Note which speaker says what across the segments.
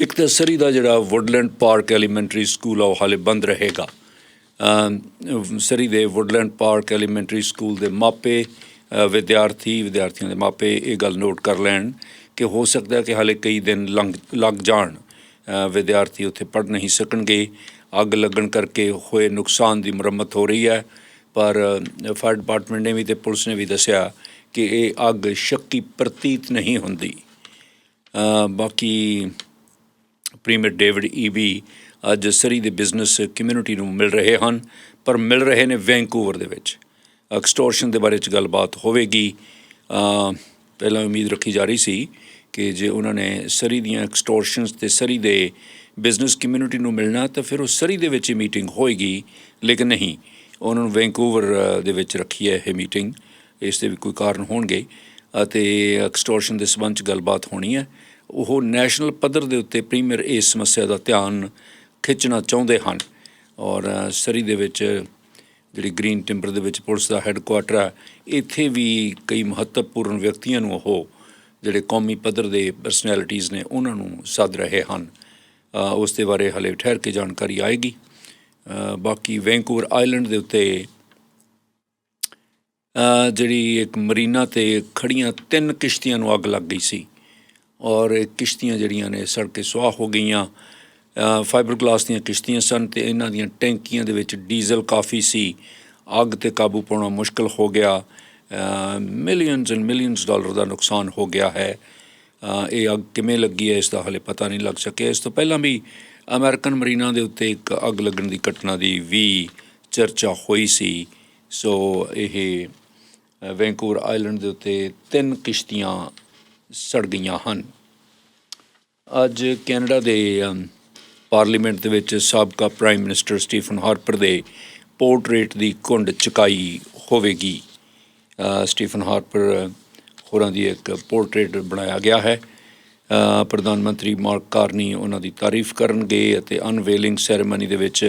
Speaker 1: ਇੱਕ ਤਾਂ ਸਰੀ ਦਾ ਜਿਹੜਾ ਵੁੱਡਲੈਂਡ ਪਾਰਕ ਐਲੀਮੈਂਟਰੀ ਸਕੂਲ ਆ, ਉਹ ਹਾਲੇ ਬੰਦ ਰਹੇਗਾ। ਸਰੀ ਦੇ ਵੁੱਡਲੈਂਡ ਪਾਰਕ ਐਲੀਮੈਂਟਰੀ ਸਕੂਲ ਦੇ ਮਾਪੇ ਵਿਦਿਆਰਥੀ, ਵਿਦਿਆਰਥੀਆਂ ਦੇ ਮਾਪੇ ਇਹ ਗੱਲ ਨੋਟ ਕਰ ਲੈਣ ਕਿ ਹੋ ਸਕਦਾ ਕਿ ਹਾਲੇ ਕਈ ਦਿਨ ਲੰਘ, ਲੱਗ ਜਾਣ। ਵਿਦਿਆਰਥੀ ਉੱਥੇ ਪੜ੍ਹ ਨਹੀਂ ਸਕਣਗੇ। ਅੱਗ ਲੱਗਣ ਕਰਕੇ ਹੋਏ ਨੁਕਸਾਨ ਦੀ ਮੁਰੰਮਤ ਹੋ ਰਹੀ ਹੈ। ਪਰ ਫਾਇਰ ਡਿਪਾਰਟਮੈਂਟ ਨੇ ਵੀ ਤੇ ਪੁਲਿਸ ਨੇ ਵੀ ਦੱਸਿਆ ਕਿ ਇਹ ਅੱਗ ਸ਼ੱਕੀ ਪ੍ਰਤੀਤ ਨਹੀਂ ਹੁੰਦੀ। ਬਾਕੀ ਪ੍ਰੀਮੀਅਰ ਡੇਵਿਡ ਈਬੀ ਅੱਜ ਸਰੀ ਦੇ ਬਿਜ਼ਨਸ ਕਮਿਊਨਿਟੀ ਨੂੰ ਮਿਲ ਰਹੇ ਹਨ, ਪਰ ਮਿਲ ਰਹੇ ਨੇ ਵੈਂਕੂਵਰ ਦੇ ਵਿੱਚ। ਐਕਸਟੋਰਸ਼ਨ ਦੇ ਬਾਰੇ ਚ ਗੱਲਬਾਤ ਹੋਵੇਗੀ। ਪਹਿਲਾਂ ਉਮੀਦ ਰੱਖੀ ਜਾ ਰਹੀ ਸੀ ਕਿ ਜੇ ਉਹਨਾਂ ਨੇ ਸਰੀ ਦੀਆਂ ਐਕਸਟੋਰਸ਼ਨਸ ਤੇ ਸਰੀ ਦੇ ਬਿਜ਼ਨਸ ਕਮਿਊਨਿਟੀ ਨੂੰ ਮਿਲਣਾ, ਤਾਂ ਫਿਰ ਉਹ ਸਰੀ ਦੇ ਵਿੱਚ ਹੀ ਮੀਟਿੰਗ ਹੋਏਗੀ, ਲੇਕਿਨ ਨਹੀਂ। ਉਹਨਾਂ ਨੂੰ ਵੈਂਕੂਵਰ ਦੇ ਵਿੱਚ ਰੱਖੀ ਹੈ ਇਹ ਮੀਟਿੰਗ ਇਸ ਦੇ ਵੀ ਕੋਈ ਕਾਰਨ ਹੋਣਗੇ ਅਤੇ ਐਕਸਟੋਰਸ਼ਨ ਦੇ ਸਬੰਧ ਚ ਗੱਲਬਾਤ ਹੋਣੀ ਹੈ। ਉਹ ਨੈਸ਼ਨਲ ਪੱਧਰ ਦੇ ਉੱਤੇ ਪ੍ਰੀਮੀਅਰ ਇਸ ਸਮੱਸਿਆ ਦਾ ਧਿਆਨ ਖਿੱਚਣਾ ਚਾਹੁੰਦੇ ਹਨ। ਔਰ ਸਰੀ ਦੇ ਵਿੱਚ ਜਿਹੜੀ ਗ੍ਰੀਨ ਟਿੰਬਰ ਦੇ ਵਿੱਚ ਪੁਲਿਸ ਦਾ ਹੈੱਡਕੁਆਟਰ ਹੈ ਇੱਥੇ ਵੀ ਕਈ ਮਹੱਤਵਪੂਰਨ ਵਿਅਕਤੀਆਂ ਨੂੰ ਉਹ ਜਿਹੜੇ ਕੌਮੀ ਪੱਧਰ ਦੇ ਪਰਸਨੈਲਿਟੀਆਂ ਨੇ ਉਹਨਾਂ ਨੂੰ ਸੱਦ ਰਹੇ ਹਨ। ਉਸ ਦੇ ਬਾਰੇ ਹਲੇ ਠਹਿਰ ਕੇ ਜਾਣਕਾਰੀ ਆਏਗੀ। ਬਾਕੀ ਵੈਂਕੂਵਰ ਆਈਲੈਂਡ ਦੇ ਉੱਤੇ ਜਿਹੜੀ ਇੱਕ ਮਰੀਨਾ ਤੇ ਖੜੀਆਂ ਤਿੰਨ ਕਿਸ਼ਤੀਆਂ ਨੂੰ ਅੱਗ ਲੱਗ ਗਈ ਸੀ। ਔਰ ਇਹ ਕਿਸ਼ਤੀਆਂ ਜਿਹੜੀਆਂ ਨੇ ਸੜ ਕੇ ਸੁਆਹ ਹੋ ਗਈਆਂ ਅ, ਫਾਈਬਰ ਗਲਾਸ ਦੀਆਂ ਕਿਸ਼ਤੀਆਂ ਸਨ ਤੇ ਇਹਨਾਂ ਦੀਆਂ ਟੈਂਕੀਆਂ ਦੇ ਵਿੱਚ ਡੀਜ਼ਲ ਕਾਫੀ ਸੀ। ਅੱਗ ਤੇ ਕਾਬੂ ਪਾਉਣਾ ਮੁਸ਼ਕਲ ਹੋ ਗਿਆ। ਮਿਲੀਅਨਸ ਐਂਡ ਮਿਲੀਅਨਸ ਡਾਲਰ ਦਾ ਨੁਕਸਾਨ ਹੋ ਗਿਆ ਹੈ। ਇਹ ਅੱਗ ਕਿਵੇਂ ਲੱਗੀ ਹੈ ਇਸ ਦਾ ਹਲੇ ਪਤਾ ਨਹੀਂ ਲੱਗ ਸਕਿਆ। ਇਸ ਤੋਂ ਪਹਿਲਾਂ ਵੀ ਅਮਰੀਕਨ ਮਰੀਨਾ ਦੇ ਉੱਤੇ ਇੱਕ ਅੱਗ ਲੱਗਣ ਦੀ ਘਟਨਾ ਦੀ ਵੀ ਚਰਚਾ ਹੋਈ ਸੀ। ਸੋ ਇਹ ਅ, ਵੈਂਕੂਵਰ ਆਈਲੈਂਡ ਦੇ ਉੱਤੇ ਤਿੰਨ ਕਿਸ਼ਤੀਆਂ ਸੜ ਗਈਆਂ ਹਨ। ਅੱਜ ਕੈਨੇਡਾ ਦੇ ਪਾਰਲੀਮੈਂਟ ਦੇ ਵਿੱਚ ਸਾਬਕਾ ਪ੍ਰਾਈਮ ਮਿਨਿਸਟਰ ਸਟੀਫਨ ਹਾਰਪਰ ਦੇ ਪੋਰਟਰੇਟ ਦੀ ਕੁੰਡ ਚੁਕਾਈ ਹੋਵੇਗੀ। ਸਟੀਫਨ ਹਾਰਪਰ ਹੋਰਾਂ ਦੀ ਇੱਕ ਪੋਰਟਰੇਟ ਬਣਾਇਆ ਗਿਆ ਹੈ। ਪ੍ਰਧਾਨ ਮੰਤਰੀ ਮਾਰਕ ਕਾਰਨੀ ਉਹਨਾਂ ਦੀ ਤਾਰੀਫ ਕਰਨਗੇ ਅਤੇ ਅਨਵੇਲਿੰਗ ਸੈਰੇਮਨੀ ਦੇ ਵਿੱਚ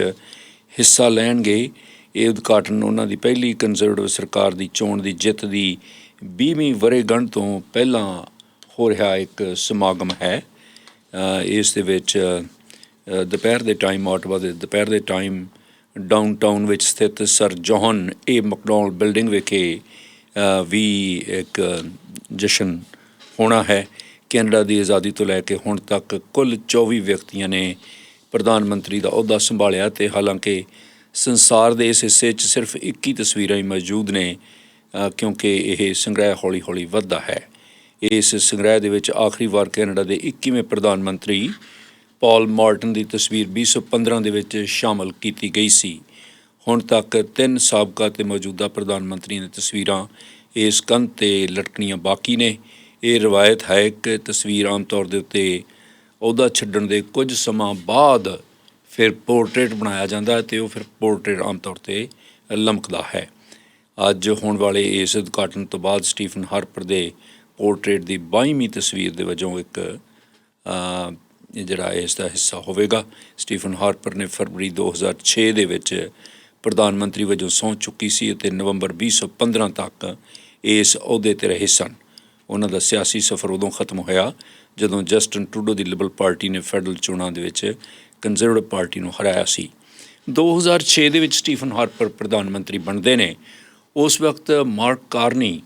Speaker 1: ਹਿੱਸਾ ਲੈਣਗੇ। ਇਹ ਉਦਘਾਟਨ ਉਹਨਾਂ ਦੀ ਪਹਿਲੀ ਕੰਜ਼ਰਵੇਟਿਵ ਸਰਕਾਰ ਦੀ ਚੋਣ ਦੀ ਜਿੱਤ ਦੀ 20ਵੀਂ ਵਰ੍ਹੇਗੰਢ ਤੋਂ ਪਹਿਲਾਂ ਹੋ ਰਿਹਾ ਇੱਕ ਸਮਾਗਮ ਹੈ। ਇਸ ਦੇ ਵਿੱਚ ਦੁਪਹਿਰ ਦੇ ਟਾਈਮ ਆਟਵਾ ਦੇ ਦੁਪਹਿਰ ਦੇ ਟਾਈਮ ਡਾਊਨਟਾਊਨ ਵਿੱਚ ਸਥਿਤ sir John A Macdonald building ਵਿਖੇ ਵੀ ਇੱਕ ਜਸ਼ਨ ਹੋਣਾ ਹੈ। ਕੈਨੇਡਾ ਦੀ ਆਜ਼ਾਦੀ ਤੋਂ ਲੈ ਕੇ ਹੁਣ ਤੱਕ ਕੁੱਲ 24 ਵਿਅਕਤੀਆਂ ਨੇ ਪ੍ਰਧਾਨ ਮੰਤਰੀ ਦਾ ਅਹੁਦਾ ਸੰਭਾਲਿਆ ਤੇ ਹਾਲਾਂਕਿ ਸੰਸਾਰ ਦੇ ਇਸ ਹਿੱਸੇ 'ਚ ਸਿਰਫ 21 ਤਸਵੀਰਾਂ ਹੀ ਮੌਜੂਦ ਨੇ ਕਿਉਂਕਿ ਇਹ ਸੰਗ੍ਰਹਿ ਹੌਲੀ-ਹੌਲੀ ਵੱਧਦਾ ਹੈ। ਇਸ ਸੰਗ੍ਰਹਿ ਦੇ ਵਿੱਚ ਆਖਰੀ ਵਾਰ ਕੈਨੇਡਾ ਦੇ 21ਵੇਂ ਪ੍ਰਧਾਨ ਮੰਤਰੀ ਪਾਲ ਮਾਰਟਨ ਦੀ ਤਸਵੀਰ 2015 ਦੇ ਵਿੱਚ ਸ਼ਾਮਲ ਕੀਤੀ ਗਈ ਸੀ। ਹੁਣ ਤੱਕ ਤਿੰਨ ਸਾਬਕਾ ਤੇ ਮੌਜੂਦਾ ਪ੍ਰਧਾਨ ਮੰਤਰੀਆਂ ਦੀਆਂ ਤਸਵੀਰਾਂ ਇਸ ਕੰਧ ਤੇ ਲਟਕਣੀਆਂ ਬਾਕੀ ਨੇ। ਇਹ ਰਵਾਇਤ ਹੈ ਕਿ ਤਸਵੀਰ ਆਮ ਤੌਰ ਦੇ ਉੱਤੇ ਅਹੁਦਾ ਛੱਡਣ ਦੇ ਕੁਝ ਸਮਾਂ ਬਾਅਦ ਫਿਰ ਪੋਰਟਰੇਟ ਬਣਾਇਆ ਜਾਂਦਾ ਹੈ ਤੇ ਉਹ ਫਿਰ ਪੋਰਟਰੇਟ ਆਮ ਤੌਰ ਤੇ ਲਮਕਦਾ ਹੈ। ਅੱਜ ਹੋਣ ਵਾਲੇ ਇਸ ਉਦਘਾਟਨ ਤੋਂ ਬਾਅਦ ਸਟੀਫਨ ਹਾਰਪਰ ਦੇ ਪੋਰਟਰੇਟ ਦੀ 22ਵੀਂ ਤਸਵੀਰ ਦੇ ਵਜੋਂ ਇੱਕ ਜਿਹੜਾ ਇਸ ਦਾ ਹਿੱਸਾ ਹੋਵੇਗਾ। ਸਟੀਫਨ ਹਾਰਪਰ ਨੇ ਫਰਵਰੀ 2006 ਦੇ ਵਿੱਚ ਪ੍ਰਧਾਨ ਮੰਤਰੀ ਵਜੋਂ ਸਹੁੰ ਚੁੱਕੀ ਸੀ ਅਤੇ ਨਵੰਬਰ 2015 ਤੱਕ ਇਸ ਅਹੁਦੇ ਤੇ ਰਹੇ ਸਨ। ਉਹਨਾਂ ਦਾ ਸਿਆਸੀ ਸਫ਼ਰ ਉਦੋਂ ਖਤਮ ਹੋਇਆ ਜਦੋਂ ਜਸਟਨ ਟਰੂਡੋ ਦੀ ਲਿਬਰਲ ਪਾਰਟੀ ਨੇ ਫੈਡਰਲ ਚੋਣਾਂ ਦੇ ਵਿੱਚ ਕੰਜ਼ਰਵੇਟਿਵ ਪਾਰਟੀ ਨੂੰ ਹਰਾਇਆ ਸੀ। 2006 ਦੇ ਵਿੱਚ ਸਟੀਫਨ ਹਾਰਪਰ ਪ੍ਰਧਾਨ ਮੰਤਰੀ ਬਣਦੇ ਨੇ। ਉਸ ਵਕਤ ਮਾਰਕ ਕਾਰਨੀ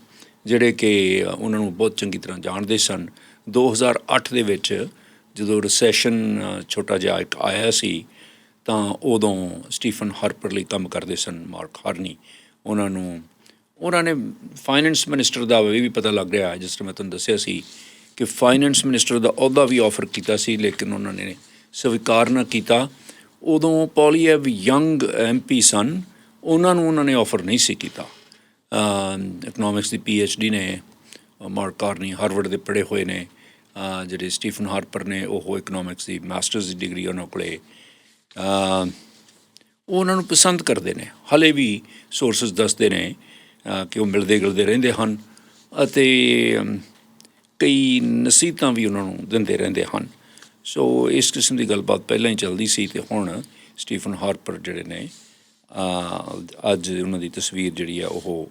Speaker 1: ਜਿਹੜੇ ਕਿ ਉਹਨਾਂ ਨੂੰ ਬਹੁਤ ਚੰਗੀ ਤਰ੍ਹਾਂ ਜਾਣਦੇ ਸਨ। 2008 ਦੇ ਵਿੱਚ ਜਦੋਂ ਰਿਸੈਸ਼ਨ ਛੋਟਾ ਜਿਹਾ ਇੱਕ ਆਇਆ ਸੀ, ਤਾਂ ਉਦੋਂ ਸਟੀਫਨ ਹਾਰਪਰ ਲਈ ਕੰਮ ਕਰਦੇ ਸਨ ਮਾਰਕ ਹਾਰਨੀ। ਉਹਨਾਂ ਨੂੰ, ਉਹਨਾਂ ਨੇ ਫਾਈਨੈਂਸ ਮਿਨਿਸਟਰ ਦਾ ਵੀ ਵੀ ਪਤਾ ਲੱਗ ਰਿਹਾ, ਜਿਸ ਤਰ੍ਹਾਂ ਮੈਂ ਤੁਹਾਨੂੰ ਦੱਸਿਆ ਸੀ ਕਿ ਫਾਈਨੈਂਸ ਮਿਨਿਸਟਰ ਦਾ ਅਹੁਦਾ ਵੀ ਆਫਰ ਕੀਤਾ ਸੀ, ਲੇਕਿਨ ਉਹਨਾਂ ਨੇ ਸਵੀਕਾਰ ਨਾ ਕੀਤਾ। ਉਦੋਂ ਪੋਲੀਐਵ ਯੰਗ ਐਮਪੀ ਸਨ, ਉਹਨਾਂ ਨੂੰ ਉਹਨਾਂ ਨੇ ਆਫਰ ਨਹੀਂ ਸੀ ਕੀਤਾ। ਇਕਨੋਮਿਕਸ ਦੀ ਡੀ ਨੇ ਅ, ਮਾਰਕ ਕਾਰਨੀ ਹਾਰਵਰਡ ਦੇ ਪੜ੍ਹੇ ਹੋਏ ਨੇ ਜਿਹੜੇ ਸਟੀਫਨ ਹਾਰਪਰ ਨੇ ਉਹ ਇਕਨੋਮਿਕਸ ਦੀ ਮਾਸਟਰਸ ਦੀ ਡਿਗਰੀ ਉਹਨਾਂ ਕੋਲੇ ਉਹ ਉਹਨਾਂ ਨੂੰ ਪਸੰਦ ਕਰਦੇ ਨੇ। ਹਲੇ ਵੀ ਸੋਰਸਸ ਦੱਸਦੇ ਨੇ ਕਿ ਉਹ ਮਿਲਦੇ ਗਿਲਦੇ ਰਹਿੰਦੇ ਹਨ ਅਤੇ ਕਈ ਨਸੀਹਤਾਂ ਵੀ ਉਹਨਾਂ ਨੂੰ ਦਿੰਦੇ ਰਹਿੰਦੇ ਹਨ। ਸੋ ਇਸ ਕਿਸਮ ਦੀ ਗੱਲਬਾਤ ਪਹਿਲਾਂ ਹੀ ਚੱਲਦੀ ਸੀ ਤੇ ਹੁਣ ਸਟੀਫਨ ਹਾਰਪਰ ਜਿਹੜੇ ਨੇ ਅੱਜ ਉਹਨਾਂ ਦੀ ਤਸਵੀਰ ਜਿਹੜੀ ਆ ਉਹ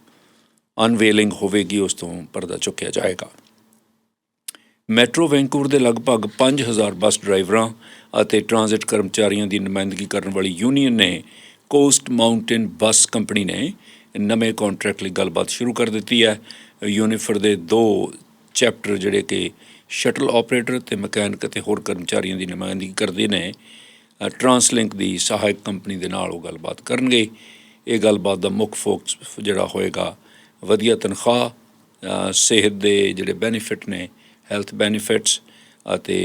Speaker 1: ਅਨਵੇਲਿੰਗ ਹੋਵੇਗੀ ਉਸ ਤੋਂ ਪਰਦਾ ਚੁੱਕਿਆ ਜਾਏਗਾ। ਮੈਟਰੋ ਵੈਂਕੂਵਰ ਦੇ ਲਗਭਗ 5000 ਬੱਸ ਡਰਾਈਵਰਾਂ ਅਤੇ ਟਰਾਂਜ਼ਿਟ ਕਰਮਚਾਰੀਆਂ ਦੀ ਨੁਮਾਇੰਦਗੀ ਕਰਨ ਵਾਲੀ ਯੂਨੀਅਨ ਨੇ ਕੋਸਟ ਮਾਊਂਟੇਨ ਬੱਸ ਕੰਪਨੀ ਨੇ ਨਵੇਂ ਕੰਟਰੈਕਟ ਲਈ ਗੱਲਬਾਤ ਸ਼ੁਰੂ ਕਰ ਦਿੱਤੀ ਹੈ। ਯੂਨੀਫਰ ਦੇ ਦੋ ਚੈਪਟਰ ਜਿਹੜੇ ਕਿ ਸ਼ਟਲ ਆਪਰੇਟਰ ਤੇ ਮਕੈਨਿਕ ਅਤੇ ਹੋਰ ਕਰਮਚਾਰੀਆਂ ਦੀ ਨੁਮਾਇੰਦਗੀ ਕਰਦੇ ਨੇ ਅ, ਟਰਾਂਸਲਿੰਕ ਦੀ ਸਹਾਇਕ ਕੰਪਨੀ ਦੇ ਨਾਲ ਉਹ ਗੱਲਬਾਤ ਕਰਨਗੇ। ਇਹ ਗੱਲਬਾਤ ਦਾ ਮੁੱਖ ਫੋਕਸ ਜਿਹੜਾ ਹੋਏਗਾ ਵਧੀਆ ਤਨਖਾਹ ਸਿਹਤ ਦੇ ਜਿਹੜੇ ਬੈਨੀਫਿਟ ਨੇ ਹੈਲਥ ਬੈਨੀਫਿਟਸ ਅਤੇ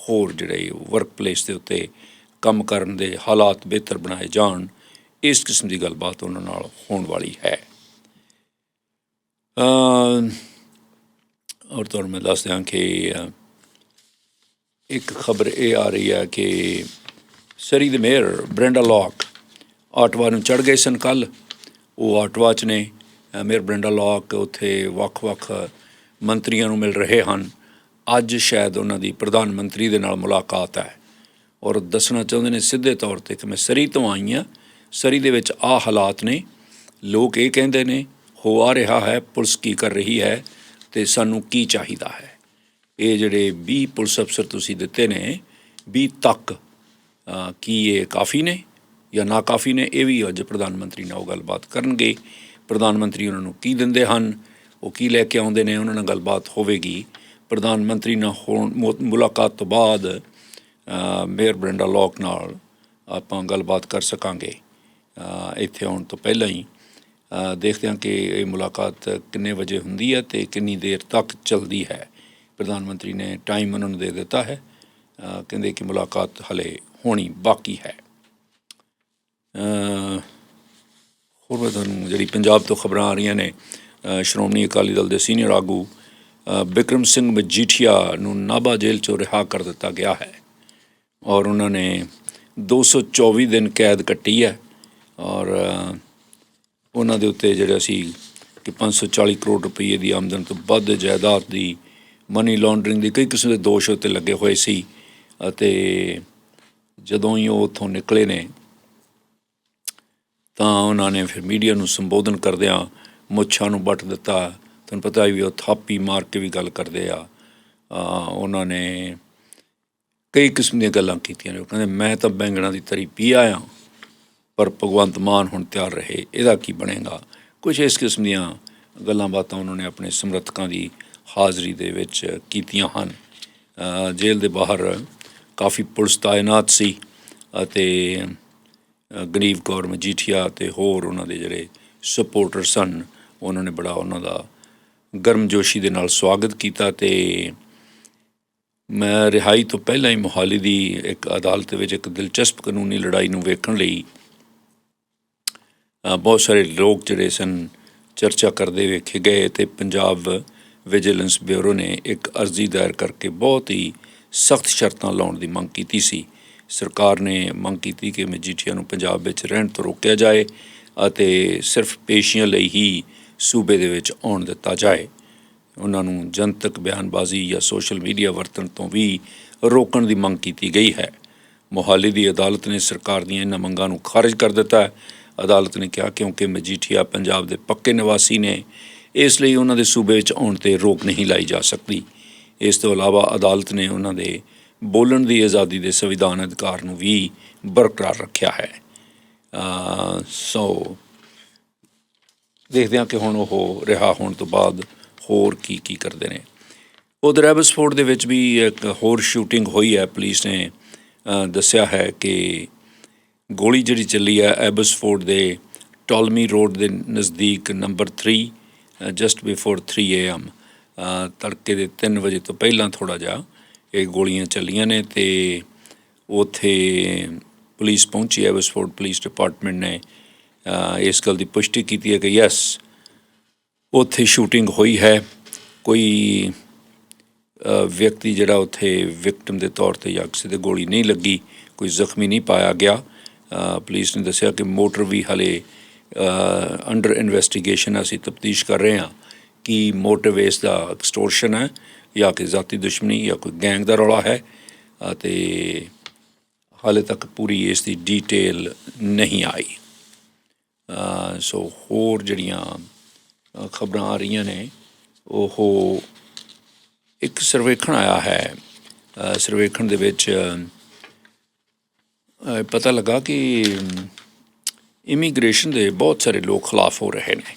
Speaker 1: ਹੋਰ ਜਿਹੜੇ ਵਰਕ ਪਲੇਸ ਦੇ ਉੱਤੇ ਕੰਮ ਕਰਨ ਦੇ ਹਾਲਾਤ ਬਿਹਤਰ ਬਣਾਏ ਜਾਣ, ਇਸ ਕਿਸਮ ਦੀ ਗੱਲਬਾਤ ਉਹਨਾਂ ਨਾਲ ਹੋਣ ਵਾਲੀ ਹੈ। ਔਰ ਤੁਹਾਨੂੰ ਮੈਂ ਦੱਸ ਦਿਆਂ ਕਿ ਇੱਕ ਖਬਰ ਇਹ ਆ ਰਹੀ ਹੈ ਕਿ ਸਰੀ ਦੇ ਮੇਅਰ ਬ੍ਰੈਂਡਾ ਲੌਕ ਆਟਵਾ ਨੂੰ ਚੜ ਗਏ ਸਨ ਕੱਲ ਉਹ ਆਟਵਾ 'ਚ ਨੇ। ਮੇਅਰ ਬ੍ਰੈਂਡਾ ਲੌਕ ਉੱਥੇ ਵੱਖ-ਵੱਖ ਮੰਤਰੀਆਂ ਨੂੰ ਮਿਲ ਰਹੇ ਹਨ। ਅੱਜ ਸ਼ਾਇਦ ਉਹਨਾਂ ਦੀ ਪ੍ਰਧਾਨ ਮੰਤਰੀ ਦੇ ਨਾਲ ਮੁਲਾਕਾਤ ਹੈ। ਔਰ ਦੱਸਣਾ ਚਾਹੁੰਦੇ ਨੇ ਸਿੱਧੇ ਤੌਰ ਤੇ ਕਿ ਮੈਂ ਸਰੀ ਤੋਂ ਆਈ ਹਾਂ। ਸਰੀ ਦੇ ਵਿੱਚ ਆ ਹਾਲਾਤ ਨੇ। ਲੋਕ ਇਹ ਕਹਿੰਦੇ ਨੇ, ਹੋ ਆ ਰਿਹਾ ਹੈ, ਪੁਲਿਸ ਕੀ ਕਰ ਰਹੀ ਹੈ ਤੇ ਸਾਨੂੰ ਕੀ ਚਾਹੀਦਾ ਹੈ? ਇਹ ਜਿਹੜੇ 20 ਪੁਲਿਸ ਅਫਸਰ ਤੁਸੀਂ ਦਿੱਤੇ ਨੇ 20 ਤੱਕ ਕੀ ਇਹ ਕਾਫੀ ਨੇ ਜਾਂ ਨਾ ਕਾਫੀ ਨੇ, ਇਹ ਵੀ ਅੱਜ ਪ੍ਰਧਾਨ ਮੰਤਰੀ ਨਾਲ ਉਹ ਗੱਲਬਾਤ ਕਰਨਗੇ। ਪ੍ਰਧਾਨ ਮੰਤਰੀ ਉਹਨਾਂ ਨੂੰ ਕੀ ਦਿੰਦੇ ਹਨ, ਉਹ ਕੀ ਲੈ ਕੇ ਆਉਂਦੇ ਨੇ, ਉਹਨਾਂ ਨਾਲ ਗੱਲਬਾਤ ਹੋਵੇਗੀ। ਪ੍ਰਧਾਨ ਮੰਤਰੀ ਨਾਲ ਹੋਣ ਮੁਲਾਕਾਤ ਤੋਂ ਬਾਅਦ ਮੇਅਰ ਬ੍ਰੈਂਡਾ ਲੋਕ ਨਾਲ ਆਪਾਂ ਗੱਲਬਾਤ ਕਰ ਸਕਾਂਗੇ। ਇੱਥੇ ਆਉਣ ਤੋਂ ਪਹਿਲਾਂ ਹੀ ਦੇਖਦੇ ਹਾਂ ਕਿ ਇਹ ਮੁਲਾਕਾਤ ਕਿੰਨੇ ਵਜੇ ਹੁੰਦੀ ਹੈ ਤੇ ਕਿੰਨੀ ਦੇਰ ਤੱਕ ਚੱਲਦੀ ਹੈ। ਪ੍ਰਧਾਨ ਮੰਤਰੀ ਨੇ ਟਾਈਮ ਉਹਨਾਂ ਨੂੰ ਦੇ ਦਿੱਤਾ ਹੈ। ਕਹਿੰਦੇ ਕਿ ਮੁਲਾਕਾਤ ਹਲੇ ਹੋਣੀ ਬਾਕੀ ਹੈ। ਹੋਰ ਮੈਂ ਤੁਹਾਨੂੰ ਜਿਹੜੀ ਪੰਜਾਬ ਤੋਂ ਖਬਰਾਂ ਆ ਰਹੀਆਂ ਨੇ ਸ਼੍ਰੋਮਣੀ ਅਕਾਲੀ ਦਲ ਦੇ ਸੀਨੀਅਰ ਆਗੂ ਬਿਕਰਮ ਸਿੰਘ ਮਜੀਠੀਆ ਨੂੰ ਨਾਭਾ ਜੇਲ੍ਹ ਚੋਂ ਰਿਹਾ ਕਰ ਦਿੱਤਾ ਗਿਆ ਹੈ। ਔਰ ਉਹਨਾਂ ਨੇ 224 ਦਿਨ ਕੈਦ ਕੱਟੀ ਹੈ। ਔਰ ਉਹਨਾਂ ਦੇ ਉੱਤੇ ਜਿਹੜਾ ਸੀ ਕਿ 540 ਕਰੋੜ ਰੁਪਏ ਦੀ ਆਮਦਨ ਤੋਂ ਵੱਧ ਜਾਇਦਾਦ ਦੀ ਮਨੀ ਲਾਂਡਰਿੰਗ ਦੀ ਕਈ ਕਿਸਮ ਦੇ ਦੋਸ਼ ਉੱਤੇ ਲੱਗੇ ਹੋਏ ਸੀ ਅਤੇ ਜਦੋਂ ਹੀ ਉਹ ਉੱਥੋਂ ਨਿਕਲੇ ਨੇ ਤਾਂ ਉਹਨਾਂ ਨੇ ਫਿਰ ਮੀਡੀਆ ਨੂੰ ਸੰਬੋਧਨ ਕਰਦਿਆਂ ਮੁੱਛਾਂ ਨੂੰ ਵੱਟ ਦਿੱਤਾ। ਤੁਹਾਨੂੰ ਪਤਾ ਹੀ ਵੀ ਉਹ ਥਾਪੀ ਮਾਰ ਕੇ ਵੀ ਗੱਲ ਕਰਦੇ ਆ। ਉਹਨਾਂ ਨੇ ਕਈ ਕਿਸਮ ਦੀਆਂ ਗੱਲਾਂ ਕੀਤੀਆਂ ਨੇ। ਉਹ ਕਹਿੰਦੇ, ਮੈਂ ਤਾਂ ਬੈਂਗਣਾ ਦੀ ਤਰੀ ਪੀ ਆਇਆ, ਪਰ ਭਗਵੰਤ ਮਾਨ ਹੁਣ ਤਿਆਰ ਰਹੇ। ਇਹਦਾ ਕੀ ਬਣੇਗਾ? ਕੁਝ ਇਸ ਕਿਸਮ ਦੀਆਂ ਗੱਲਾਂ ਬਾਤਾਂ ਉਹਨਾਂ ਨੇ ਆਪਣੇ ਸਮਰਥਕਾਂ ਦੀ ਹਾਜ਼ਰੀ ਦੇ ਵਿੱਚ ਕੀਤੀਆਂ ਹਨ। ਜੇਲ੍ਹ ਦੇ ਬਾਹਰ ਕਾਫੀ ਪੁਲਿਸ ਤਾਇਨਾਤ ਸੀ ਅਤੇ ਅ, ਗਰੀਬ ਕੌਰ ਮਜੀਠੀਆ ਤੇ ਹੋਰ ਉਹਨਾਂ ਦੇ ਜਿਹੜੇ ਸਪੋਰਟਰ ਸਨ ਉਹਨਾਂ ਨੇ ਬੜਾ ਉਹਨਾਂ ਦਾ ਗਰਮਜੋਸ਼ੀ ਦੇ ਨਾਲ ਸਵਾਗਤ ਕੀਤਾ ਤੇ ਮੈਂ ਰਿਹਾਈ ਤੋਂ ਪਹਿਲਾਂ ਹੀ ਮੋਹਾਲੀ ਦੀ ਇੱਕ ਅਦਾਲਤ ਵਿੱਚ ਇੱਕ ਦਿਲਚਸਪ ਕਾਨੂੰਨੀ ਲੜਾਈ ਨੂੰ ਵੇਖਣ ਲਈ ਬਹੁਤ ਸਾਰੇ ਲੋਕ ਜਿਹੜੇ ਸਨ ਚਰਚਾ ਕਰਦੇ ਵੇਖੇ ਗਏ ਤੇ ਪੰਜਾਬ ਵਿਜੀਲੈਂਸ ਬਿਊਰੋ ਨੇ ਇੱਕ ਅਰਜ਼ੀ ਦਾਇਰ ਕਰਕੇ ਬਹੁਤ ਹੀ ਸਖਤ ਸ਼ਰਤਾਂ ਲਾਉਣ ਦੀ ਮੰਗ ਕੀਤੀ ਸੀ। ਸਰਕਾਰ ਨੇ ਮੰਗ ਕੀਤੀ ਕਿ ਮਜੀਠੀਆ ਨੂੰ ਪੰਜਾਬ ਵਿੱਚ ਰਹਿਣ ਤੋਂ ਰੋਕਿਆ ਜਾਏ ਅਤੇ ਸਿਰਫ ਪੇਸ਼ੀਆਂ ਲਈ ਹੀ ਸੂਬੇ ਦੇ ਵਿੱਚ ਆਉਣ ਦਿੱਤਾ ਜਾਏ। ਉਹਨਾਂ ਨੂੰ ਜਨਤਕ ਬਿਆਨਬਾਜ਼ੀ ਜਾਂ ਸੋਸ਼ਲ ਮੀਡੀਆ ਵਰਤਣ ਤੋਂ ਵੀ ਰੋਕਣ ਦੀ ਮੰਗ ਕੀਤੀ ਗਈ ਹੈ। ਮੋਹਾਲੀ ਦੀ ਅਦਾਲਤ ਨੇ ਸਰਕਾਰ ਦੀਆਂ ਇਹਨਾਂ ਮੰਗਾਂ ਨੂੰ ਖਾਰਜ ਕਰ ਦਿੱਤਾ ਹੈ। ਅਦਾਲਤ ਨੇ ਕਿਹਾ ਕਿਉਂਕਿ ਮਜੀਠੀਆ ਪੰਜਾਬ ਦੇ ਪੱਕੇ ਨਿਵਾਸੀ ਨੇ, ਇਸ ਲਈ ਉਹਨਾਂ ਦੇ ਸੂਬੇ ਵਿੱਚ ਆਉਣ ਤੇ ਰੋਕ ਨਹੀਂ ਲਾਈ ਜਾ ਸਕਦੀ। ਇਸ ਤੋਂ ਇਲਾਵਾ ਅਦਾਲਤ ਨੇ ਉਹਨਾਂ ਦੇ ਬੋਲਣ ਦੀ ਆਜ਼ਾਦੀ ਦੇ ਸੰਵਿਧਾਨ ਅਧਿਕਾਰ ਨੂੰ ਵੀ ਬਰਕਰਾਰ ਰੱਖਿਆ ਹੈ। ਸੋ ਦੇਖਦੇ ਹਾਂ ਕਿ ਹੁਣ ਉਹ ਰਿਹਾ ਹੋਣ ਤੋਂ ਬਾਅਦ ਹੋਰ ਕੀ ਕੀ ਕਰਦੇ ਨੇ। ਉਧਰ ਐਬਸਫੋਰਡ ਦੇ ਵਿੱਚ ਵੀ ਇੱਕ ਹੋਰ ਸ਼ੂਟਿੰਗ ਹੋਈ ਹੈ। ਪੁਲਿਸ ਨੇ ਦੱਸਿਆ ਹੈ ਕਿ ਗੋਲੀ ਜਿਹੜੀ ਚੱਲੀ ਹੈ ਐਬਸਫੋਰਡ ਦੇ ਟੋਲਮੀ ਰੋਡ ਦੇ ਨਜ਼ਦੀਕ ਨੰਬਰ 3 ਜਸਟ ਬਿਫੋਰ 3 ਏਐਮ ਤੜਕੇ ਦੇ 3 ਵਜੇ ਤੋਂ ਪਹਿਲਾਂ ਥੋੜਾ ਜਿਹਾ ਇਹ ਗੋਲੀਆਂ ਚੱਲੀਆਂ ਨੇ ਤੇ ਉਥੇ ਪੁਲਿਸ ਪਹੁੰਚੀ ਹੈ ਐਬਸਫੋਰਡ ਪੁਲਿਸ ਡਿਪਾਰਟਮੈਂਟ ਨੇ ਇਸ ਗੱਲ ਦੀ ਪੁਸ਼ਟੀ ਕੀਤੀ ਹੈ ਕਿ ਯੈਸ ਉੱਥੇ ਸ਼ੂਟਿੰਗ ਹੋਈ ਹੈ। ਕੋਈ ਵਿਅਕਤੀ ਜਿਹੜਾ ਉੱਥੇ ਵਿਕਟਮ ਦੇ ਤੌਰ ਤੇ ਜਾਂ ਕਿਸੇ ਦੇ ਗੋਲੀ ਨਹੀਂ ਲੱਗੀ, ਕੋਈ ਜ਼ਖਮੀ ਨਹੀਂ ਪਾਇਆ ਗਿਆ। ਪੁਲਿਸ ਨੇ ਦੱਸਿਆ ਕਿ ਮੋਟਰ ਵੀ ਹਲੇ ਅੰਡਰ ਇਨਵੈਸਟੀਗੇਸ਼ਨ ਅਸੀਂ ਤਫਤੀਸ਼ ਕਰ ਰਹੇ ਹਾਂ ਕਿ ਮੋਟਿਵ ਇਸ ਦਾ ਐਕਸਟੋਰਸ਼ਨ ਹੈ। ਜਾਂ ਕਿ ਜ਼ਾਤੀ ਦੁਸ਼ਮਣੀ ਜਾਂ ਕੋਈ ਗੈਂਗ ਦਾ ਰੌਲਾ ਹੈ, ਅਤੇ ਹਾਲੇ ਤੱਕ ਪੂਰੀ ਇਸ ਦੀ ਡੀਟੇਲ ਨਹੀਂ ਆਈ। ਸੋ ਹੋਰ ਜਿਹੜੀਆਂ ਖਬਰਾਂ ਆ ਰਹੀਆਂ ਨੇ, ਉਹ ਇੱਕ ਸਰਵੇਖਣ ਆਇਆ ਹੈ। ਸਰਵੇਖਣ ਦੇ ਵਿੱਚ ਪਤਾ ਲੱਗਾ ਕਿ ਇਮੀਗ੍ਰੇਸ਼ਨ ਦੇ ਬਹੁਤ ਸਾਰੇ ਲੋਕ ਖਿਲਾਫ ਹੋ ਰਹੇ ਨੇ।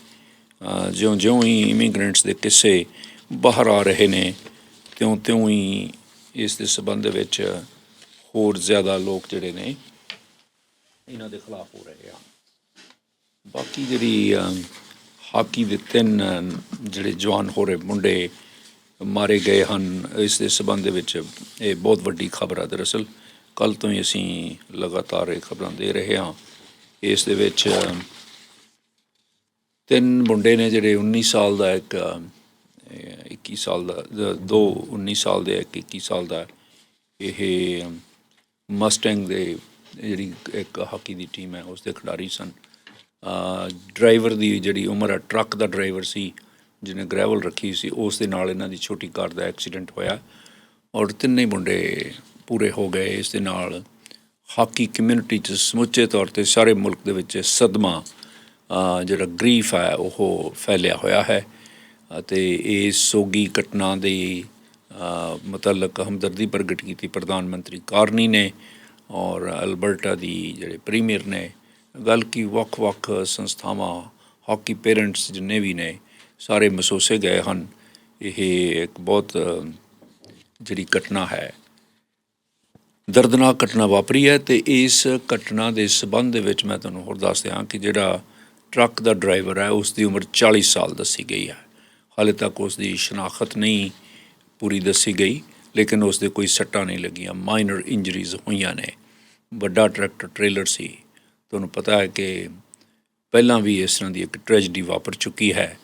Speaker 1: ਜਿਉਂ ਜਿਉਂ ਹੀ ਇਮੀਗ੍ਰੈਂਟਸ ਦੇ ਕਿੱਸੇ ਬਾਹਰ ਆ ਰਹੇ ਨੇ ਤਿਉਂ ਤਿਉਂ ਹੀ ਇਸ ਦੇ ਸਬੰਧ ਵਿੱਚ ਹੋਰ ਜ਼ਿਆਦਾ ਲੋਕ ਜਿਹੜੇ ਨੇ, ਇਹਨਾਂ ਦੇ ਖਿਲਾਫ ਹੋ ਰਹੇ ਆ। ਬਾਕੀ ਜਿਹੜੀ ਹਾਕੀ ਦੇ ਤਿੰਨ ਜਿਹੜੇ ਜਵਾਨ ਹੋ ਰਹੇ ਮੁੰਡੇ ਮਾਰੇ ਗਏ ਹਨ, ਇਸ ਦੇ ਸਬੰਧ ਵਿੱਚ ਇਹ ਬਹੁਤ ਵੱਡੀ ਖਬਰ ਹੈ ਦਰਅਸਲ। ਕੱਲ ਤੋਂ ਹੀ ਅਸੀਂ ਲਗਾਤਾਰ ਇਹ ਖਬਰਾਂ ਦੇ ਰਹੇ ਹਾਂ। ਇਸ ਦੇ ਵਿੱਚ ਤਿੰਨ ਮੁੰਡੇ ਨੇ ਜਿਹੜੇ 19 ਸਾਲ ਦਾ ਇੱਕ 21 ਸਾਲ ਦਾ, ਦੋ 19 ਸਾਲ ਦੇ ਇੱਕ 21 ਸਾਲ ਦਾ। ਇਹ ਮਸਟੈਂਗ ਦੇ ਜਿਹੜੀ ਇੱਕ ਹਾਕੀ ਦੀ ਟੀਮ ਹੈ ਉਸ ਦੇ ਖਿਡਾਰੀ ਸਨ। ਡਰਾਈਵਰ ਦੀ ਜਿਹੜੀ ਉਮਰ ਹੈ ਟਰੱਕ ਦਾ ਡਰਾਈਵਰ ਸੀ, ਜਿਹਨੇ ਗ੍ਰੈਵਲ ਰੱਖੀ ਸੀ ਉਸ ਦੇ ਨਾਲ ਇਹਨਾਂ ਦੀ ਛੋਟੀ ਕਾਰ ਦਾ ਐਕਸੀਡੈਂਟ ਹੋਇਆ। ਔਰ ਤਿੰਨੇ ਮੁੰਡੇ ਪੂਰੇ ਹੋ ਗਏ। ਇਸ ਦੇ ਨਾਲ ਹਾਕੀ ਕਮਿਊਨਿਟੀ 'ਚ ਸਮੁੱਚੇ ਤੌਰ ਤੇ ਸਾਰੇ ਮੁਲਕ ਦੇ ਵਿੱਚ ਸਦਮਾ ਜਿਹੜਾ ਗਰੀਫ ਹੈ, ਉਹ ਫੈਲਿਆ ਹੋਇਆ ਹੈ। ਅਤੇ ਇਸ ਸੋਗੀ ਘਟਨਾ ਦੀ ਅ, ਮੁਤਲਕ ਹਮਦਰਦੀ ਪ੍ਰਗਟ ਕੀਤੀ ਪ੍ਰਧਾਨ ਮੰਤਰੀ ਕਾਰਨੀ ਨੇ ਔਰ ਅਲਬਰਟਾ ਦੀ ਜਿਹੜੇ ਪ੍ਰੀਮੀਅਰ ਨੇ ਗੱਲ ਕੀ ਵੱਖ-ਵੱਖ ਸੰਸਥਾਵਾਂ ਹਾਕੀ ਪੇਰੈਂਟਸ ਜਿੰਨੇ ਵੀ ਨੇ ਸਾਰੇ ਮਸੋਸੇ ਗਏ ਹਨ। ਇਹ ਇੱਕ ਬਹੁਤ ਜਿਹੜੀ ਘਟਨਾ ਹੈ ਦਰਦਨਾਕ ਘਟਨਾ ਵਾਪਰੀ ਹੈ ਤੇ ਇਸ ਘਟਨਾ ਦੇ ਸਬੰਧ ਦੇ ਵਿੱਚ ਮੈਂ ਤੁਹਾਨੂੰ ਹੋਰ ਦੱਸ ਦਿਆਂ ਕਿ ਜਿਹੜਾ ਟਰੱਕ ਦਾ ਡਰਾਈਵਰ ਹੈ ਉਸ ਦੀ ਉਮਰ 40 ਸਾਲ ਦੱਸੀ ਗਈ ਹੈ। ਹਾਲੇ ਤੱਕ ਉਸ ਦੀ ਸ਼ਨਾਖਤ ਨਹੀਂ ਪੂਰੀ ਦੱਸੀ ਗਈ, ਲੇਕਿਨ ਉਸ ਦੇ ਕੋਈ ਸੱਟਾਂ ਨਹੀਂ ਲੱਗੀਆਂ ਮਾਈਨਰ ਇੰਜਰੀਜ਼ ਹੋਈਆਂ ਨੇ। ਵੱਡਾ ਟਰੈਕਟਰ, ਟ੍ਰੇਲਰ ਸੀ। ਤੁਹਾਨੂੰ ਪਤਾ ਹੈ ਕਿ ਪਹਿਲਾਂ ਵੀ ਇਸ ਤਰ੍ਹਾਂ ਦੀ ਇੱਕ ਟ੍ਰੈਜਡੀ ਵਾਪਰ ਚੁੱਕੀ ਹੈ।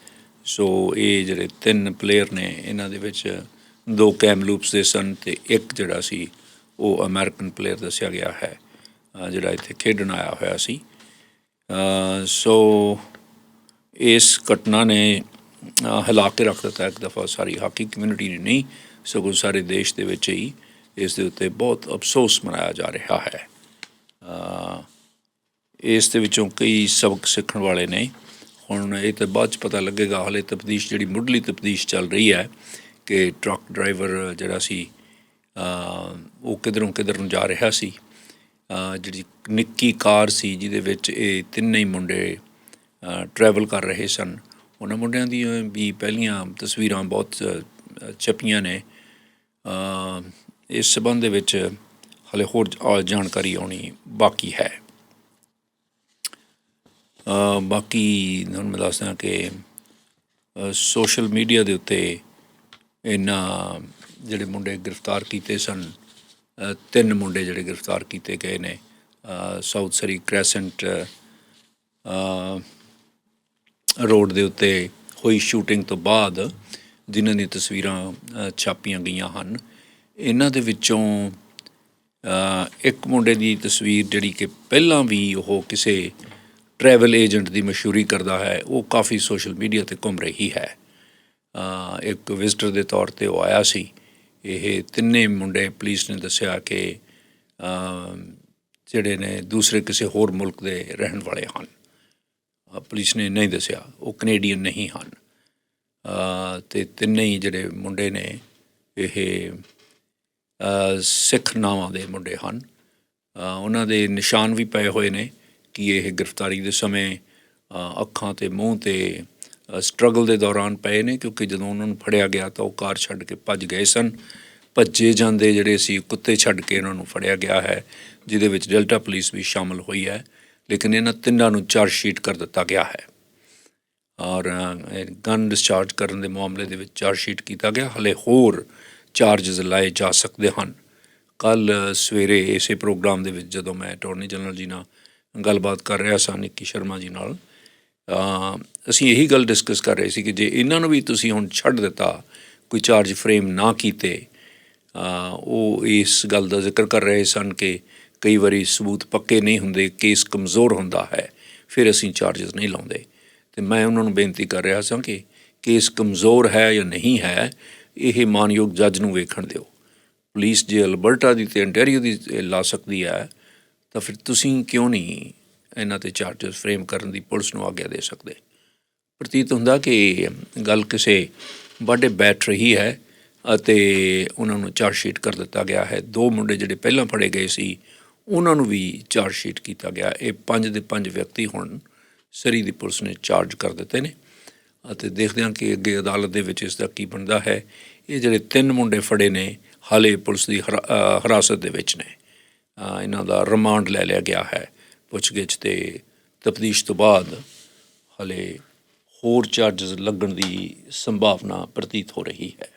Speaker 1: ਸੋ ਇਹ ਜਿਹੜੇ ਤਿੰਨ ਪਲੇਅਰ ਨੇ, ਇਹਨਾਂ ਦੇ ਵਿੱਚ ਦੋ ਕੈਮਲੂਪਸ ਦੇ ਸਨ ਤੇ ਇੱਕ ਜਿਹੜਾ ਸੀ, ਉਹ ਅਮਰੀਕਨ ਪਲੇਅਰ ਦੱਸਿਆ ਗਿਆ ਹੈ ਜਿਹੜਾ ਇੱਥੇ ਖੇਡਣ ਆਇਆ ਹੋਇਆ ਸੀ। ਸੋ ਇਸ ਘਟਨਾ ਨੇ ਹਿਲਾ ਕੇ ਰੱਖ ਦਿੱਤਾ ਇੱਕ ਦਫਾ, ਸਾਰੀ ਹਾਕੀ ਕਮਿਊਨਿਟੀ ਨੇ ਨਹੀਂ, ਸਗੋਂ ਸਾਰੇ ਦੇਸ਼ ਦੇ ਵਿੱਚ ਹੀ ਇਸ ਦੇ ਉੱਤੇ ਬਹੁਤ ਅਫਸੋਸ ਮਨਾਇਆ ਜਾ ਰਿਹਾ ਹੈ। ਇਸ ਦੇ ਵਿੱਚੋਂ ਕਈ ਸਬਕ ਸਿੱਖਣ ਵਾਲੇ ਨੇ। ਹੁਣ ਇਹ ਤਾਂ ਬਾਅਦ ਚ ਪਤਾ ਲੱਗੇਗਾ, ਹਾਲੇ ਤਬਦੀਸ਼ ਜਿਹੜੀ ਮੁੱਢਲੀ ਤਬਦੀਸ਼ ਚੱਲ ਰਹੀ ਹੈ ਕਿ ਟਰੱਕ ਡਰਾਈਵਰ ਜਿਹੜਾ ਸੀ ਉਹ ਕਿਧਰੋਂ ਕਿਧਰ ਨੂੰ ਜਾ ਰਿਹਾ ਸੀ। ਜਿਹੜੀ ਨਿੱਕੀ ਕਾਰ ਸੀ, ਜਿਹਦੇ ਵਿੱਚ ਇਹ ਤਿੰਨੇ ਹੀ ਮੁੰਡੇ ਟਰੈਵਲ ਕਰ ਰਹੇ ਸਨ। ਉਹਨਾਂ ਮੁੰਡਿਆਂ ਦੀਆਂ ਵੀ ਪਹਿਲੀਆਂ ਤਸਵੀਰਾਂ ਬਹੁਤ ਛਪੀਆਂ ਨੇ। ਇਸ ਸਬੰਧ ਦੇ ਵਿੱਚ ਹਲੇ ਹੋਰ ਜਾਣਕਾਰੀ ਆਉਣੀ ਬਾਕੀ ਹੈ। ਬਾਕੀ ਹੁਣ ਮੈਂ ਦੱਸਦਾ ਕਿ ਸੋਸ਼ਲ ਮੀਡੀਆ ਦੇ ਉੱਤੇ ਇਹਨਾਂ ਜਿਹੜੇ ਮੁੰਡੇ ਗ੍ਰਿਫਤਾਰ ਕੀਤੇ ਸਨ ਤਿੰਨ ਮੁੰਡੇ ਜਿਹੜੇ ਗ੍ਰਿਫਤਾਰ ਕੀਤੇ ਗਏ ਨੇ। ਸਾਊਥ ਸਰੀ ਕ੍ਰੈਸੈਂਟ ਰੋਡ ਦੇ ਉੱਤੇ ਹੋਈ ਸ਼ੂਟਿੰਗ ਤੋਂ ਬਾਅਦ ਜਿਨ੍ਹਾਂ ਦੀਆਂ ਤਸਵੀਰਾਂ ਛਾਪੀਆਂ ਗਈਆਂ ਹਨ, ਇਹਨਾਂ ਦੇ ਵਿੱਚੋਂ ਇੱਕ ਮੁੰਡੇ ਦੀ ਤਸਵੀਰ ਜਿਹੜੀ ਕਿ ਪਹਿਲਾਂ ਵੀ ਉਹ ਕਿਸੇ ਟਰੈਵਲ ਏਜੰਟ ਦੀ ਮਸ਼ਹੂਰੀ ਕਰਦਾ ਹੈ, ਉਹ ਕਾਫੀ ਸੋਸ਼ਲ ਮੀਡੀਆ ਤੇ ਘੁੰਮ ਰਹੀ ਹੈ। ਇੱਕ ਵਿਜ਼ਟਰ ਦੇ ਤੌਰ ਤੇ ਉਹ ਆਇਆ ਸੀ। ਇਹ ਤਿੰਨੇ ਮੁੰਡੇ ਪੁਲਿਸ ਨੇ ਦੱਸਿਆ ਕਿ ਜਿਹੜੇ ਨੇ ਦੂਸਰੇ ਕਿਸੇ ਹੋਰ ਮੁਲਕ ਦੇ ਰਹਿਣ ਵਾਲੇ ਹਨ। ਪੁਲਿਸ ਨੇ ਨਹੀਂ ਦੱਸਿਆ। ਉਹ ਕੈਨੇਡੀਅਨ ਨਹੀਂ ਹਨ। ਅ, ਤੇ ਤਿੰਨੇ ਹੀ ਜਿਹੜੇ ਮੁੰਡੇ ਨੇ ਇਹ ਸਿੱਖ ਨਾਵਾਂ ਦੇ ਮੁੰਡੇ ਹਨ। ਉਹਨਾਂ ਦੇ ਨਿਸ਼ਾਨ ਵੀ ਪਏ ਹੋਏ ਨੇ ਕਿ ਇਹ ਗ੍ਰਿਫਤਾਰੀ ਦੇ ਸਮੇਂ ਅੱਖਾਂ ਤੇ ਮੂੰਹ ਤੇ ਸਟਰਗਲ ਦੇ ਦੌਰਾਨ ਪਏ ਨੇ ਕਿਉਂਕਿ ਜਦੋਂ ਉਹਨਾਂ ਨੂੰ ਫੜਿਆ ਗਿਆ ਤਾਂ ਉਹ ਕਾਰ ਛੱਡ ਕੇ ਭੱਜ ਗਏ ਸਨ। ਭੱਜੇ ਜਾਂਦੇ ਜਿਹੜੇ ਸੀ ਕੁੱਤੇ ਛੱਡ ਕੇ ਉਹਨਾਂ ਨੂੰ ਫੜਿਆ ਗਿਆ ਹੈ ਜਿਹਦੇ ਵਿੱਚ ਡੈਲਟਾ ਪੁਲਿਸ ਵੀ ਸ਼ਾਮਲ ਹੋਈ ਹੈ। ਲੇਕਿਨ ਇਹਨਾਂ ਤਿੰਨਾਂ ਨੂੰ ਚਾਰਜ ਸ਼ੀਟ ਕਰ ਦਿੱਤਾ ਗਿਆ ਹੈ। ਔਰ ਗਨ ਡਿਸਚਾਰਜ ਕਰਨ ਦੇ ਮਾਮਲੇ ਦੇ ਵਿੱਚ ਚਾਰਜ ਸ਼ੀਟ ਕੀਤਾ ਗਿਆ। ਹਲੇ ਹੋਰ ਚਾਰਜਸ ਲਾਏ ਜਾ ਸਕਦੇ ਹਨ। ਕੱਲ ਸਵੇਰੇ ਇਸੇ ਪ੍ਰੋਗਰਾਮ ਦੇ ਵਿੱਚ ਜਦੋਂ ਮੈਂ ਅਟਾਰਨੀ ਜਨਰਲ ਜੀ ਨਾਲ ਗੱਲਬਾਤ ਕਰ ਰਿਹਾ ਸਾਂ, ਨਿੱਕੀ ਸ਼ਰਮਾ ਜੀ ਨਾਲ ਅਸੀਂ ਇਹੀ ਗੱਲ ਡਿਸਕਸ ਕਰ ਰਹੇ ਸੀ ਕਿ ਜੇ ਇਹਨਾਂ ਨੂੰ ਵੀ ਤੁਸੀਂ ਹੁਣ ਛੱਡ ਦਿੱਤਾ, ਕੋਈ ਚਾਰਜ ਫਰੇਮ ਨਾ ਕੀਤੇ ਉਹ ਇਸ ਗੱਲ ਦਾ ਜ਼ਿਕਰ ਕਰ ਰਹੇ ਸਨ ਕਿ ਕਈ ਵਾਰੀ ਸਬੂਤ ਪੱਕੇ ਨਹੀਂ ਹੁੰਦੇ, ਕੇਸ ਕਮਜ਼ੋਰ ਹੁੰਦਾ ਹੈ, ਫਿਰ ਅਸੀਂ ਚਾਰजेस ਨਹੀਂ ਲਾਉਂਦੇ। ਤੇ ਮੈਂ ਉਹਨਾਂ ਨੂੰ ਬੇਨਤੀ ਕਰ ਰਿਹਾ ਸਾਂ ਕਿ ਕੇਸ ਕਮਜ਼ੋਰ ਹੈ ਜਾਂ ਨਹੀਂ ਹੈ, ਇਹ ਮਾਨਯੋਗ ਜੱਜ ਨੂੰ ਵੇਖਣ ਦਿਓ। ਪੁਲਿਸ ਜੇ ਅਲਬਰਟਾ ਦੀ ਤੇ ਅੰਟੇਰੀਓ ਦੀ ਲਾ ਸਕਦੀ ਹੈ, ਤਾਂ ਫਿਰ ਤੁਸੀਂ ਕਿਉਂ ਨਹੀਂ ਇਹਨਾਂ ਤੇ ਚਾਰजेस ਫਰੇਮ ਕਰਨ ਦੀ ਪੁਲਿਸ ਨੂੰ ਆਗਿਆ ਦੇ ਸਕਦੇ? ਪ੍ਰਤੀਤ ਹੁੰਦਾ ਕਿ ਗੱਲ ਕਿਸੇ ਵੱਡੇ ਬੈਟ ਰਹੀ ਹੈ ਅਤੇ ਉਹਨਾਂ ਨੂੰ ਚਾਰਜ ਸ਼ੀਟ ਕਰ ਦਿੱਤਾ ਗਿਆ ਹੈ। ਦੋ ਮੁੰਡੇ ਜਿਹੜੇ ਪਹਿਲਾਂ ਫੜੇ ਗਏ ਸੀ ਉਹਨਾਂ ਨੂੰ ਵੀ ਚਾਰਜ ਸ਼ੀਟ ਕੀਤਾ ਗਿਆ। ਇਹ ਪੰਜ ਦੇ ਪੰਜ ਵਿਅਕਤੀ ਹੁਣ ਸਰੀ ਦੀ ਪੁਲਿਸ ਨੇ ਚਾਰਜ ਕਰ ਦਿੱਤੇ ਨੇ ਅਤੇ ਦੇਖਦੇ ਹਾਂ ਕਿ ਅੱਗੇ ਅਦਾਲਤ ਦੇ ਵਿੱਚ ਇਸ ਦਾ ਕੀ ਬਣਦਾ ਹੈ। ਇਹ ਜਿਹੜੇ ਤਿੰਨ ਮੁੰਡੇ ਫੜੇ ਨੇ, ਹਾਲੇ ਪੁਲਿਸ ਦੀ ਹਰਾ- ਹਿਰਾਸਤ ਦੇ ਵਿੱਚ ਨੇ। ਇਹਨਾਂ ਦਾ ਰਿਮਾਂਡ ਲੈ ਲਿਆ ਗਿਆ ਹੈ। ਪੁੱਛਗਿੱਛ ਤੇ ਤਫਤੀਸ਼ ਤੋਂ ਬਾਅਦ ਹਲੇ ਹੋਰ ਚਾਰजेस ਲੱਗਣ ਦੀ ਸੰਭਾਵਨਾ ਪ੍ਰਤੀਤ ਹੋ ਰਹੀ ਹੈ।